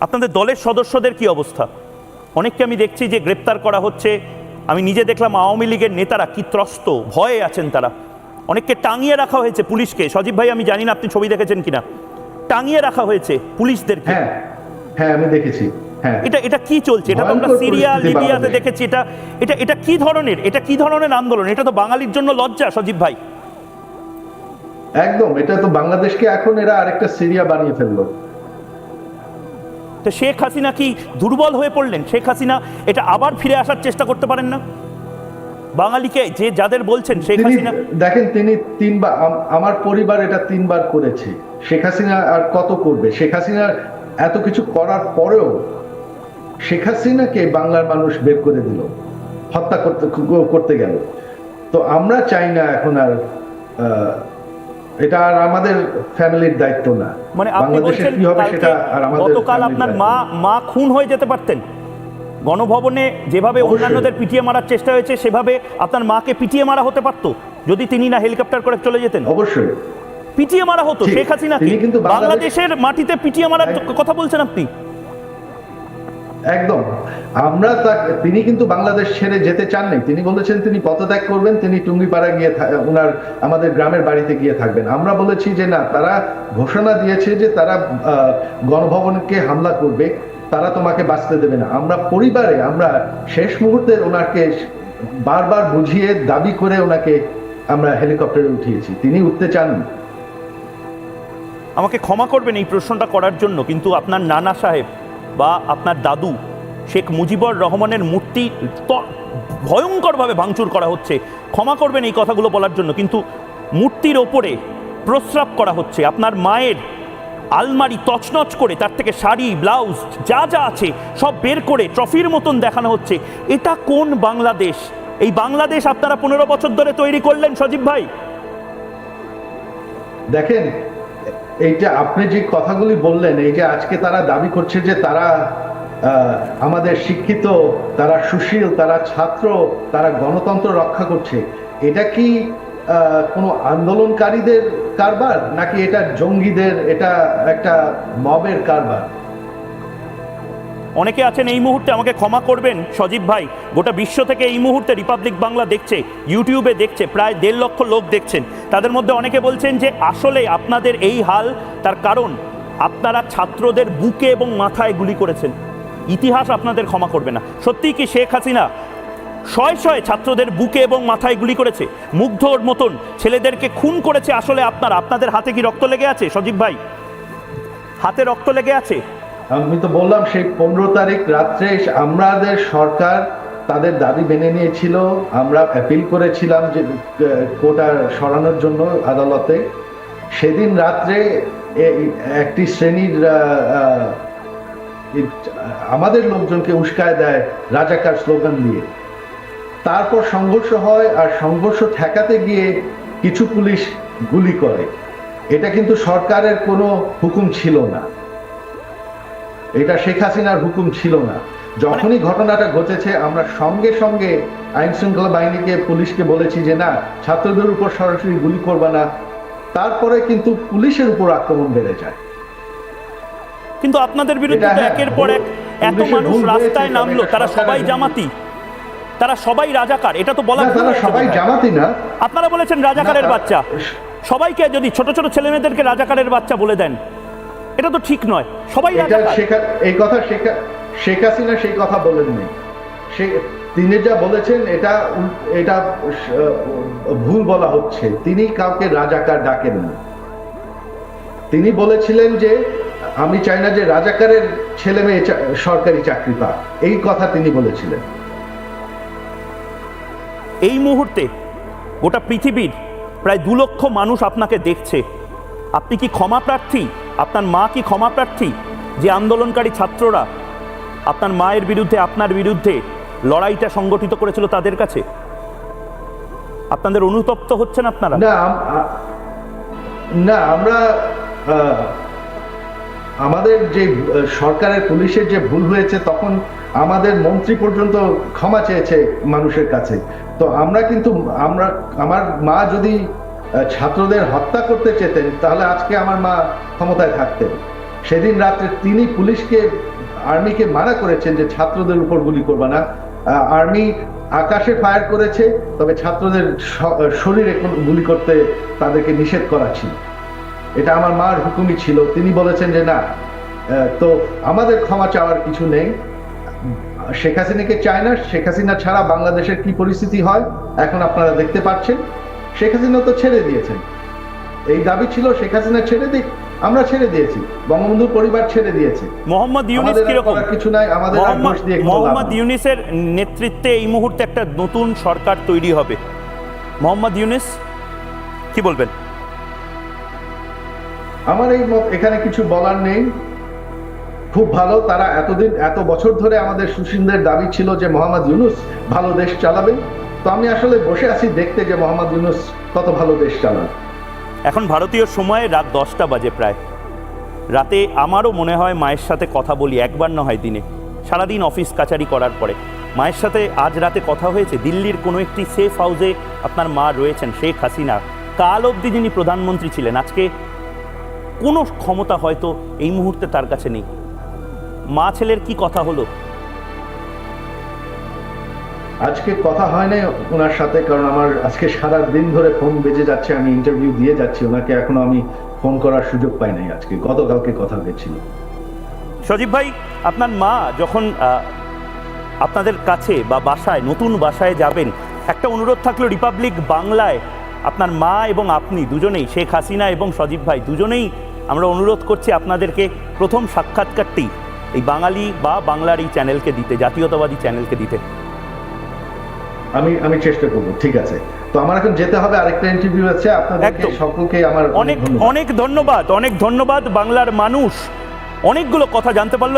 আপনাদের দলের সদস্যদের কি অবস্থা? অনেককে আমি দেখছি যে গ্রেপ্তার করা হচ্ছে। আমি নিজে দেখলাম আওয়ামী লীগের নেতারা কি ত্রস্ত ভয়ে আছেন তারা। অনেককে টাঙিয়ে রাখা হয়েছে পুলিশকে। সজীব ভাই আমি জানি না আপনি ছবি দেখেছেন কিনা। টাঙিয়ে রাখা হয়েছে পুলিশদেরকে। হ্যাঁ হ্যাঁ আমি দেখেছি। হ্যাঁ। এটা এটা কি চলছে? এটা তো আমরা সিরিয়া লিবিয়াতে দেখেছি। এটা এটা এটা কি ধরনের? এটা কি ধরনের আন্দোলন? এটা তো বাঙালির জন্য লজ্জা সজীব ভাই। একদম এটা তো বাংলাদেশকে এখন এরা আরেকটা সিরিয়া বানিয়ে ফেলল। তো শেখ হাসিনা কি দুর্বল হয়ে পড়লেন? শেখ হাসিনা এটা আবার ফিরে আসার চেষ্টা করতে পারেন না? বাঙালিকে যে যাদের বলছেন শেখ হাসিনা দেখেন তিনি তিনবার আমার পরিবার এটা তিনবার করেছে। শেখ হাসিনা আর কত করবে? শেখ হাসিনা এত কিছু করার পরেও শেখ হাসিনাকে বাংলার মানুষ বের করে দিল হত্যা করতে করতে গেল। তো আমরা চাই না এখন আর এটা আর আমাদের ফ্যামিলির দায়িত্ব না। মানে আপনি বলছেন কি হবে সেটা আর আমাদের গতকাল আপনার মা মা খুন হয়ে যেতে পারতেন। গণভবনে যেভাবে অন্যান্যদের পিটিয়ে মারার চেষ্টা হয়েছে সেভাবে আপনার মাকে পিটিয়ে মারা হতে পারতো যদি তিনি না হেলিকপ্টার করে চলে যেতেন। অবশ্যই। পিটিয়ে মারা হতো শেখ হাসিনাকে তিনি কিন্তু বাংলাদেশের মাটিতে পিটিয়ে মারার কথা বলছেন আপনি? একদম। আমরা তিনি কিন্তু বাংলাদেশ ছেড়ে যেতে চাননি। তিনি বলেছেন তিনি পদত্যাগ করবেন, তিনি টুঙ্গিপাড়া গিয়ে ওনার আমাদের গ্রামের বাড়িতে গিয়ে থাকবেন। আমরা বলেছি যে না, তারা ঘোষণা দিয়েছে যে তারা গণভবনকে হামলা করবে, তারা তোমাকে বাঁচতে দেবে না। আমরা পরিবারে, আমরা শেষ মুহূর্তে ওনাকে বারবার বুঝিয়ে দাবি করে ওনাকে আমরা হেলিকপ্টারে উঠিয়েছি। তিনি উঠতে চাননি। আমাকে ক্ষমা করবেন এই প্রশ্নটা করার জন্য, কিন্তু আপনার নানা সাহেব বা আপনার দাদু শেখ মুজিবুর রহমানের মূর্তি ভয়ঙ্করভাবে ভাঙচুর করা হচ্ছে। ক্ষমা করবেন এই কথাগুলো বলার জন্য, কিন্তু মূর্তির ওপরে প্রস্রাব করা হচ্ছে। আপনার মায়ের আলমারি তছনছ করে, তার থেকে শাড়ি, ব্লাউজ, যা যা আছে, সব বের করে ট্রফির মতন দেখানো হচ্ছে। এটা কোন বাংলাদেশ? এই বাংলাদেশ আপনারা পনেরো বছর ধরে তৈরি করলেন, সজীব ভাই? দেখেন এই যে আপনি যে কথাগুলি বললেন, এই যে আজকে তারা দাবি করছে যে তারা আমাদের শিক্ষিত, তারা সুশীল, তারা ছাত্র, তারা গণতন্ত্র রক্ষা করছে, এটা কি কোনো আন্দোলনকারীদের কারবার? নাকি এটা জঙ্গিদের, এটা একটা মবের কারবার? অনেকে আছেন এই মুহূর্তে আমাকে ক্ষমা করবেন, সজীব ভাই। গোটা বিশ্ব থেকে এই মুহূর্তে রিপাবলিক বাংলা দেখছে ইউটিউবে দেখছে, প্রায় দেড় লক্ষ লোক দেখছেন। তাদের মধ্যে অনেকে বলছেন যে, আসলে আপনাদের এই হাল, তার কারণ আপনারা ছাত্রদের বুকে এবং মাথায় গুলি করেছেন। ইতিহাস আপনাদের ক্ষমা করবে না। সত্যিই কি শেখ হাসিনা শয়ে শয়ে ছাত্রদের বুকে এবং মাথায় গুলি করেছে? মুগ্ধর মতন ছেলেদেরকে খুন করেছে আসলে আপনারা? আপনাদের হাতে কি রক্ত লেগে আছে, সজীব ভাই? হাতে রক্ত লেগে আছে? আমি তো বললাম, সেই পনেরো তারিখ রাত্রে আমাদের সরকার তাদের দাবি মেনে নিয়েছিল। আমরা অ্যাপিল করেছিলাম যে কোটা সরানোর জন্য আদালতে। সেদিন রাত্রে একটি শ্রেণির আমাদের লোকজনকে উস্কায় দেয় রাজাকার স্লোগান দিয়ে। তারপর সংঘর্ষ হয় আর সংঘর্ষ ঠেকাতে গিয়ে কিছু পুলিশ গুলি করে। এটা কিন্তু সরকারের কোনো হুকুম ছিল না। এটা শেখ হাসিনার হুকুম ছিল না। যখনই ঘটনাটা ঘটেছে আমরা সঙ্গে সঙ্গে আইন শৃঙ্খলা বাহিনীকে পুলিশকে বলেছি যে না ছাত্রদের উপর সরাসরি গুলি করবে না। তারপরে কিন্তু পুলিশের উপর আক্রমণ বেড়ে যায়। কিন্তু আপনাদের বিরুদ্ধে হ্যাঁ, একের পর এক এত মানুষ রাস্তায় নামলো তারা সবাই জামাতি। তারা সবাই রাজাকার এটা তো বলা তারা সবাই জামাতি না। আপনারা বলেছেন রাজাকারের বাচ্চা। সবাইকে যদি ছোট ছোট ছেলেমেয়েদেরকে রাজাকারের বাচ্চা বলে দেন এটা তো ঠিক নয়। সবাই এই কথা শেখ শেখ হাসিনা সেই কথা বলেননি। সে তিনি যা বলেছেন এটা এটা ভুল বলা হচ্ছে। তিনি কাউকে রাজাকার ডাকেননি। তিনি বলেছিলেন যে আমি চাই না যে রাজাকারের ছেলে মেয়ে সরকারি চাকরি পাক। এই কথা তিনি বলেছিলেন। এই মুহূর্তে গোটা পৃথিবীর প্রায় দু লক্ষ মানুষ আপনাকে দেখছে। আপনি কি ক্ষমা প্রার্থী? আপনার মা কি ক্ষমা প্রার্থী? যে আন্দোলনকারী ছাত্ররা আপনার মায়ের বিরুদ্ধে, আপনার বিরুদ্ধে লড়াইটা সংগঠিত করেছিল তাদের কাছে? আপনাদের অনুতপ্ত হচ্ছেন আপনারা? না না, আমরা আমাদের যে সরকারের পুলিশের যে ভুল হয়েছে, তখন আমাদের মন্ত্রী পর্যন্ত ক্ষমা চেয়েছে মানুষের কাছে। তো আমরা কিন্তু, আমরা, আমার মা যদি ছাত্রদের হত্যা করতে চেতেন, তাহলে আজকে আমার মা ক্ষমতায় থাকতেন। সেদিন রাত্রে তিনি পুলিশকে, আর্মিকে মানা করেছেন যে ছাত্রদের উপর গুলি করবে না। আর্মি আকাশে ফায়ার করেছে, তবে ছাত্রদের শরীরে গুলি করতে তাদেরকে নিষেধ করা ছিল। এটা আমার মার হুকুমই ছিল। তিনি বলেছেন যে না তো আমাদের ক্ষমা চাওয়ার কিছু নেই। শেখ হাসিনাকে চায় না, শেখ হাসিনা ছাড়া বাংলাদেশের কি পরিস্থিতি হয়, এখন আপনারা দেখতে পাচ্ছেন। শেখ হাসিনা তো ছেড়ে দিয়েছেন। এই দাবি ছিল শেখ হাসিনা ছেড়ে দিক আমরা ছেড়ে দিয়েছি। বঙ্গবন্ধুর পরিবার ছেড়ে দিয়েছে। মোহাম্মদ ইউনিস কীরকম? কিছু নাই আমাদের দোষ দিয়ে মোহাম্মদ ইউনিসের নেতৃত্বে এই মুহূর্তে একটা নতুন সরকার তৈরি হবে। মোহাম্মদ ইউনিস কি বলবেন? আমার এই মত এখানে কিছু বলার নেই। খুব ভালো তারা এতদিন এত বছর ধরে আমাদের সুশীলদের দাবি ছিল যে মোহাম্মদ ইউনুস ভালো দেশ চালাবে। তো আমি আসলে বসে আছি দেখতে যে মোহাম্মদ ইউনুস কত ভালো দেশ চালাবে এখন ভারতীয় সময়ে রাত দশটা বাজে প্রায়। রাতে আমারও মনে হয় মায়ের সাথে কথা বলি একবার না হয় দিনে। সারাদিন অফিস কাচারি করার পরে। মায়ের সাথে আজ রাতে কথা হয়েছে, দিল্লির কোনো একটি সেফ হাউসে আপনার মা রয়েছেন শেখ হাসিনা। কাল অবধি যিনি প্রধানমন্ত্রী ছিলেন, আজকে কোনো ক্ষমতা হয়তো এই মুহূর্তে তার কাছে নেই। মা ছেলের কি কথা হলো? আজকে কথা হয় নাই ওনার সাথে, কারণ আমার আজকে সারা দিন ধরে ফোন বেজে যাচ্ছে, আমি ইন্টারভিউ দিয়ে যাচ্ছি। ওনাকে এখনও আমি ফোন করার সুযোগ পাই নাই আজকে, গতকালকে কথা হয়েছিল। সজীব ভাই, আপনার মা যখন আপনাদের কাছে বা বাসায়, নতুন বাসায় যাবেন, একটা অনুরোধ থাকল রিপাবলিক বাংলায়, আপনার মা এবং আপনি দুজনেই, শেখ হাসিনা এবং সজীব ভাই দুজনেই আমরা অনুরোধ করছি আপনাদেরকে প্রথম সাক্ষাৎকারটি এই বাঙালি বা বাংলার এই চ্যানেলকে দিতে, জাতীয়তাবাদী চ্যানেলকে দিতে। আমি আমি চেষ্টা করব ঠিক আছে। তো আমার এখন যেতে হবে আরেকটা ইন্টারভিউ আছে আপনাদেরকে। সকলকে আমার অনেক অনেক ধন্যবাদ অনেক ধন্যবাদ বাংলার মানুষ। অনেকগুলো কথা জানতে পারল।